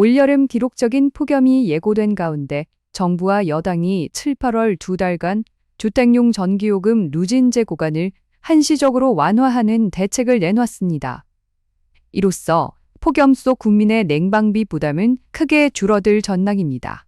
올여름 기록적인 폭염이 예고된 가운데 정부와 여당이 7, 8월 두 달간 주택용 전기요금 누진제 구간을 한시적으로 완화하는 대책을 내놨습니다. 이로써 폭염 속 국민의 냉방비 부담은 크게 줄어들 전망입니다.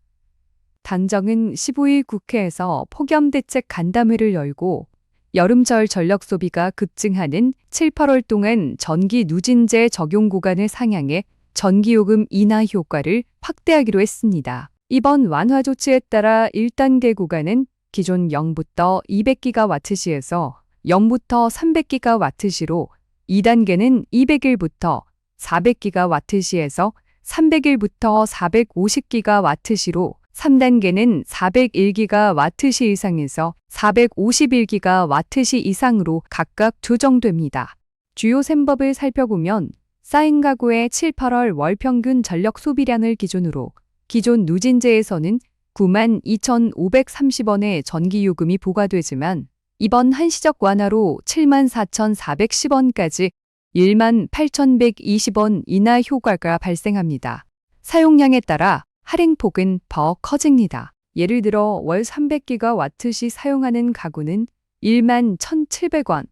당정은 15일 국회에서 폭염 대책 간담회를 열고 여름철 전력 소비가 급증하는 7, 8월 동안 전기 누진제 적용 구간을 상향해 전기요금 인하 효과를 확대하기로 했습니다. 이번 완화 조치에 따라 1단계 구간은 기존 0부터 200기가와트시에서 0부터 300기가와트시로 2단계는 201부터 400기가와트시에서 301부터 450기가와트시로 3단계는 401기가와트시 이상에서 451기가와트시 이상으로 각각 조정됩니다. 주요 셈법을 살펴보면 쌓인 가구의 7, 8월 월 평균 전력 소비량을 기준으로 기존 누진제에서는 9만 2,530원의 전기요금이 부과되지만 이번 한시적 완화로 7만 4,410원까지 1만 8,120원 인하 효과가 발생합니다. 사용량에 따라 할인폭은 더 커집니다. 예를 들어 월 300기가와트시 사용하는 가구는 1만 1,700원,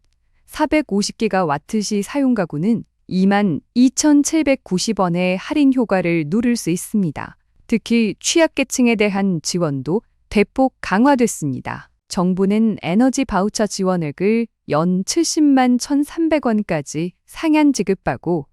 450기가와트시 사용 가구는 2만 2,790원의 할인 효과를 누릴 수 있습니다. 특히 취약계층에 대한 지원도 대폭 강화됐습니다. 정부는 에너지 바우처 지원액을 연 70만 1,300원까지 상향 지급하고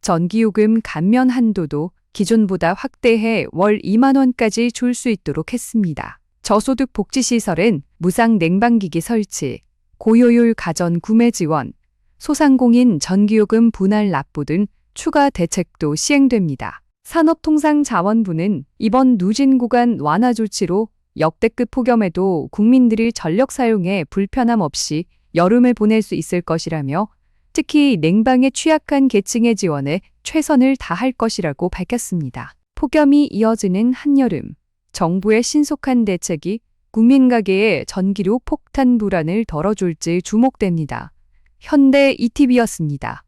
전기요금 감면 한도도 기존보다 확대해 월 2만 원까지 줄 수 있도록 했습니다. 저소득 복지시설은 무상 냉방기기 설치, 고효율 가전 구매 지원, 소상공인 전기요금 분할 납부 등 추가 대책도 시행됩니다. 산업통상자원부는 이번 누진 구간 완화 조치로 역대급 폭염에도 국민들이 전력 사용에 불편함 없이 여름을 보낼 수 있을 것이라며 특히 냉방에 취약한 계층의 지원에 최선을 다할 것이라고 밝혔습니다. 폭염이 이어지는 한여름, 정부의 신속한 대책이 국민 가게의 전기료 폭탄 불안을 덜어줄지 주목됩니다. 현대 ETV였습니다.